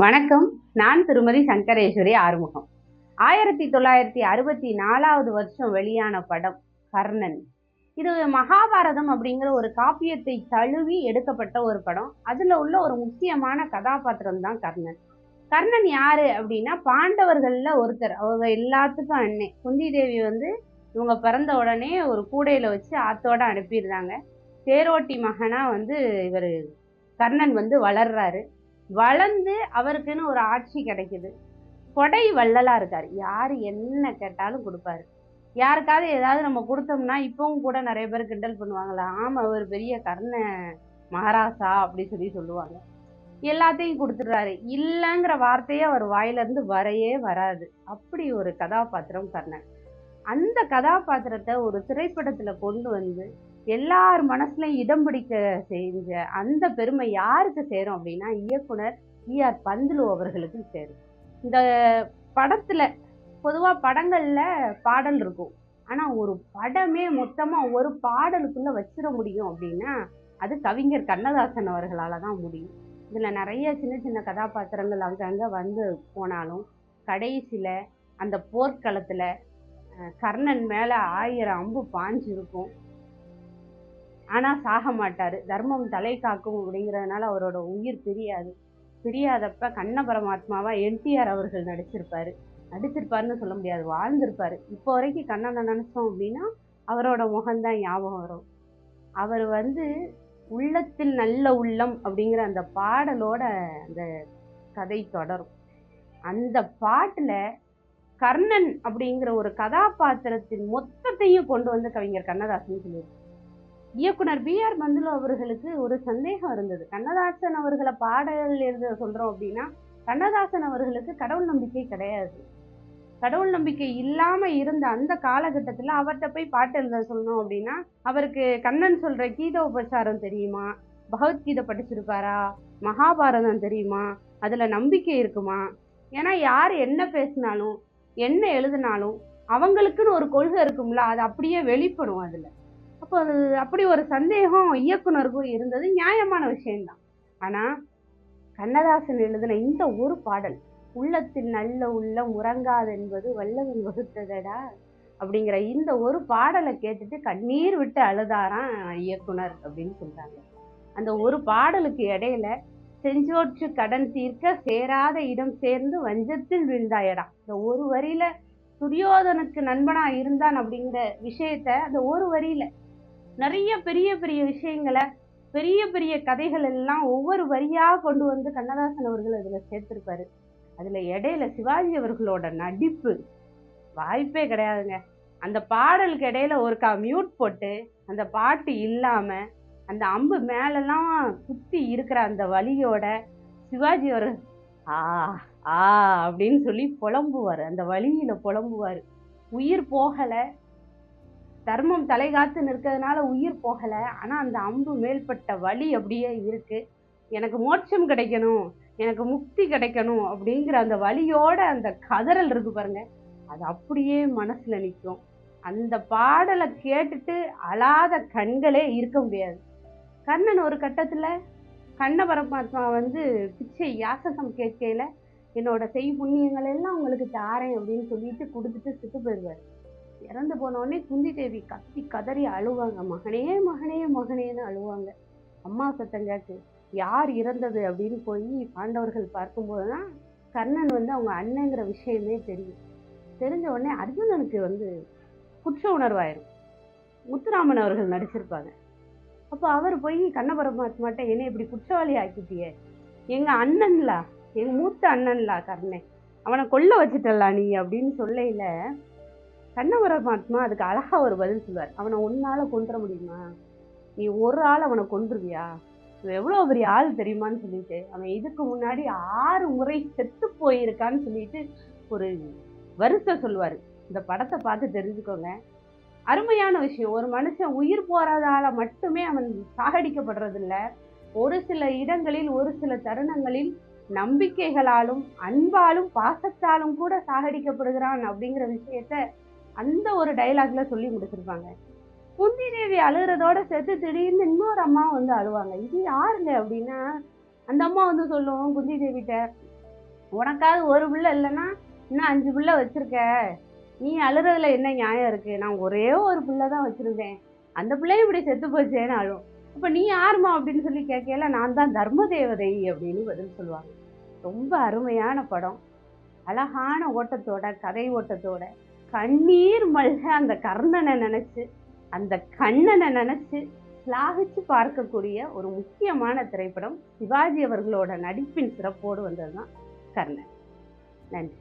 வணக்கம். நான் திருமதி சங்கரேஸ்வரி ஆறுமுகம். ஆயிரத்தி தொள்ளாயிரத்தி அறுபத்தி நாலாவது வருஷம் வெளியான படம் கர்ணன். இது மகாபாரதம் அப்படிங்கிற ஒரு காப்பியத்தை தழுவி எடுக்கப்பட்ட ஒரு படம். அதில் உள்ள ஒரு முக்கியமான கதாபாத்திரம் தான் கர்ணன். கர்ணன் யாரு அப்படின்னா பாண்டவர்களில் ஒருத்தர். அவங்க எல்லாத்துக்கும் அண்ணே. குந்தி தேவி வந்து இவங்க பிறந்த உடனே ஒரு கூடையில் வச்சு ஆத்தோட அனுப்பிடுறாங்க. தேரோட்டி மகனாக வந்து இவர் கர்ணன் வந்து வளர்றாரு. வளர்ந்து அவருக்குன்னு ஒரு ஆட்சி கிடைக்குது. கொடை வள்ளலா இருக்கார். யார் என்ன கேட்டாலும் கொடுப்பாரு. யாருக்காவது ஏதாவது நம்ம கொடுத்தோம்னா இப்பவும் கூட நிறைய பேர் கிண்டல் பண்ணுவாங்களா ஆமாம் அவர் பெரிய கர்ண மகாராசா அப்படி சொல்லி சொல்லுவாங்க. எல்லாத்தையும் கொடுத்துடுறாரு. இல்லைங்கிற வார்த்தையே அவர் வாயிலேருந்து வரையே வராது. அப்படி ஒரு கதாபாத்திரம் கர்ணன். அந்த கதாபாத்திரத்தை ஒரு திரைப்படத்தில் கொண்டு வந்து எல்லார் மனசுலையும் இடம் பிடிக்க செஞ்ச அந்த பெருமை யாருக்கு சேரும் அப்படின்னா இயக்குனர் வி. ஆர். பந்துலு அவர்களுக்கு சேரும். இந்த படத்துல பொதுவாக படங்களில் பாடல் இருக்கும். ஆனால் ஒரு படமே மொத்தமாக ஒரு பாடலுக்குள்ள வச்சிட முடியும் அப்படின்னா அது கவிஞர் கண்ணதாசன் அவர்களால் தான் முடியும். இதில் நிறைய சின்ன சின்ன கதாபாத்திரங்கள் அங்கங்கே வந்து போனாலும் கடைசியில் அந்த போர்க்களத்தில் கர்ணன் மேலே ஆயிரம் அம்பு பாஞ்சிருக்கும். ஆனால் சாக மாட்டார். தர்மம் தலை காக்கும் அப்படிங்கிறதுனால அவரோட உயிர் பிரியாது. பிரியாதப்ப கண்ண பரமாத்மாவாக என்டிஆர் அவர்கள் நடிச்சிருப்பார். நடிச்சிருப்பாருன்னு சொல்ல முடியாது வாழ்ந்திருப்பார். இப்போ வரைக்கும் கண்ணனை நினச்சோம் அப்படின்னா அவரோட முகம்தான் ஞாபகம் வரும். அவர் வந்து உள்ளத்தில் நல்ல உள்ளம் அப்படிங்கிற அந்த பாடலோட அந்த கதை தொடரும். அந்த பாட்டில் கர்ணன் அப்படிங்கிற ஒரு கதாபாத்திரத்தின் மொத்தத்தையும் கொண்டு வந்து கவிஞர் கண்ணதாசன் சொல்லியிருக்காரு. இயக்குனர் பி ஆர் மந்துலு அவர்களுக்கு ஒரு சந்தேகம் இருந்தது. கண்ணதாசன் அவர்களை பாடல் எழுத சொல்கிறோம் அப்படின்னா கண்ணதாசன் அவர்களுக்கு கடவுள் நம்பிக்கை கிடையாது. கடவுள் நம்பிக்கை இல்லாமல் இருந்த அந்த காலகட்டத்தில் அவர்கிட்ட போய் பாட்டு எழுத சொல்லணும் அப்படின்னா அவருக்கு கண்ணன் சொல்கிற கீத உபச்சாரம் தெரியுமா? பகவத்கீதை படிச்சிருப்பாரா மகாபாரதம் தெரியுமா? அதில் நம்பிக்கை இருக்குமா? ஏன்னா யார் என்ன பேசினாலும் என்ன எழுதினாலும் அவங்களுக்குன்னு ஒரு கொள்கை இருக்கும்ல அது அப்படியே வெளிப்படும் அதில். அப்போ அது அப்படி ஒரு சந்தேகம் இயக்குனருக்கும் இருந்தது நியாயமான விஷயம்தான். ஆனால் கண்ணதாசன் எழுதின இந்த ஒரு பாடல் உள்ளத்தில் நல்ல உள்ளம் உறங்காது என்பது வல்லவன் வகுத்ததடா? அப்படிங்கிற இந்த ஒரு பாடலை கேட்டுட்டு கண்ணீர் விட்டு அழுதாராம் இயக்குனர் அப்படின்னு சொல்கிறாங்க அந்த ஒரு பாடலுக்கு இடையில செஞ்சோற்று கடன் தீர்க்க சேராத இடம் சேர்ந்து வஞ்சத்தில் விழுந்தாயடா? இந்த ஒரு வரியில துரியோதனுக்கு நண்பனா இருந்தான் அப்படிங்கிற விஷயத்த அந்த ஒரு வரியில நிறைய பெரிய பெரிய விஷயங்களை பெரிய பெரிய கதைகள் எல்லாம் ஒவ்வொரு வரியாக கொண்டு வந்து கண்ணதாசன் அவர்கள் அதில் சேர்த்திருப்பாரு. அதில் இடையில சிவாஜி அவர்களோட நடிப்பு வாய்ப்பே கிடையாதுங்க. அந்த பாடலுக்கு இடையில ஒருக்கா மியூட் போட்டு அந்த பாட்டு இல்லாமல் அந்த அம்பு மேலெல்லாம் குத்தி இருக்கிற அந்த வலியோட சிவாஜி அவர் ஆ ஆ அப்படின்னு சொல்லி புலம்புவார். அந்த வழியில் புலம்புவார். உயிர் போகலை. தர்மம் தலைகாத்து நிற்கிறதுனால உயிர் போகலை. ஆனால் அந்த அம்பு மேல்பட்ட வலி அப்படியே இருக்குது எனக்கு மோட்சம் கிடைக்கணும் எனக்கு முக்தி கிடைக்கணும் அப்படிங்கிற அந்த வலியோட அந்த கதறல் இருக்கு பாருங்க. அது அப்படியே மனசில் நிற்கும் அந்த பாடலை கேட்டுட்டு அழாத கண்களே இருக்க முடியாது. கண்ணன் ஒரு கட்டத்தில் கண்ண பரமாத்மா வந்து பிச்சை யாசகம் கேட்கையில் என்னோட செய் புண்ணியங்கள் எல்லாம் உங்களுக்கு தாரேன் அப்படின்னு சொல்லிட்டு கொடுத்துட்டு சுட்டு போயிடுவார். இறந்து போன உடனே குந்தி தேவி கத்தி கதறி அழுவாங்க. மகனே மகனே மகனேன்னு அழுவாங்க. அம்மா சத்தம் கேட்டு யார் இறந்தது? அப்படின்னு போய் பாண்டவர்கள் பார்க்கும்போது தான் கர்ணன் வந்து அவங்க அண்ணங்கிற விஷயமே தெரியும். தெரிஞ்ச உடனே அர்ஜுனனுக்கு வந்து குற்ற உணர்வாயிரும். முத்துராமன் அவர்கள் நடிச்சிருப்பாங்க. அப்போ அவர் போய் கண்ண பரமாத்மாட்ட என்னை இப்படி குற்றவாளி ஆக்கிட்டியே? எங்கள் அண்ணன்லா எங்கள் மூத்த அண்ணன்லா கர்ணன் அவனை கொல்ல வச்சுட்டல்லா நீ? அப்படின்னு சொல்லையில கண்ணவர மாத்மா அதுக்கு அழகா ஒரு பதில் சொல்லுவார். அவனை ஒன்னால் கொண்டுற முடியுமா? நீ ஒரு ஆள் அவனை கொண்டுருவியா எவ்வளோ பெரிய ஆள் தெரியுமான்னு சொல்லிட்டு அவன் இதுக்கு முன்னாடி ஆறு முறை செத்து போயிருக்கான்னு சொல்லிட்டு ஒரு வருஷம் சொல்லுவார். இந்த படத்தை பார்த்து தெரிஞ்சுக்கோங்க. அருமையான விஷயம். ஒரு மனுஷன் உயிர் போகிறதால மட்டுமே அவன் சாகடிக்கப்படுறதில்ல. ஒரு சில இடங்களில் ஒரு சில தருணங்களில் நம்பிக்கைகளாலும் அன்பாலும் பாசத்தாலும் கூட சாகடிக்கப்படுகிறான் அப்படிங்கிற விஷயத்த அந்த ஒரு டைலாக்ல சொல்லி முடிச்சிருப்பாங்க. குந்தி தேவி அழுகிறதோட சேர்த்து திடீர்னு இன்னொரு அம்மா வந்து அழுவாங்க. இது யாருங்க அப்படின்னா அந்த அம்மா வந்து சொல்லுவோம் குந்தி தேவிகிட்ட உனக்காவது ஒரு பிள்ளை இல்லைன்னா இன்னும் அஞ்சு பிள்ளை வச்சிருக்க. நீ அழுறதுல என்ன நியாயம் இருக்கு? நான் ஒரே ஒரு பிள்ளை தான் வச்சிருக்கேன் அந்த பிள்ளையும் இப்படி செத்து போச்சேன்னு அழும். இப்போ நீ யாருமா அப்படின்னு சொல்லி கேட்கல நான் தான் தர்ம தேவதை அப்படின்னு பதில் சொல்லுவாங்க. ரொம்ப அருமையான படம். அழகான ஓட்டத்தோட கதை ஓட்டத்தோட. கண்ணீர் மல்க அந்த கர்ணனை நினைச்சு அந்த கண்ணனை நினைச்சு லாகிச்சு பார்க்கக்கூடிய ஒரு முக்கியமான திரைப்படம் சிவாஜி அவர்களோட நடிப்பின் சிறப்போடு வந்ததுதான் கர்ணன். நன்றி.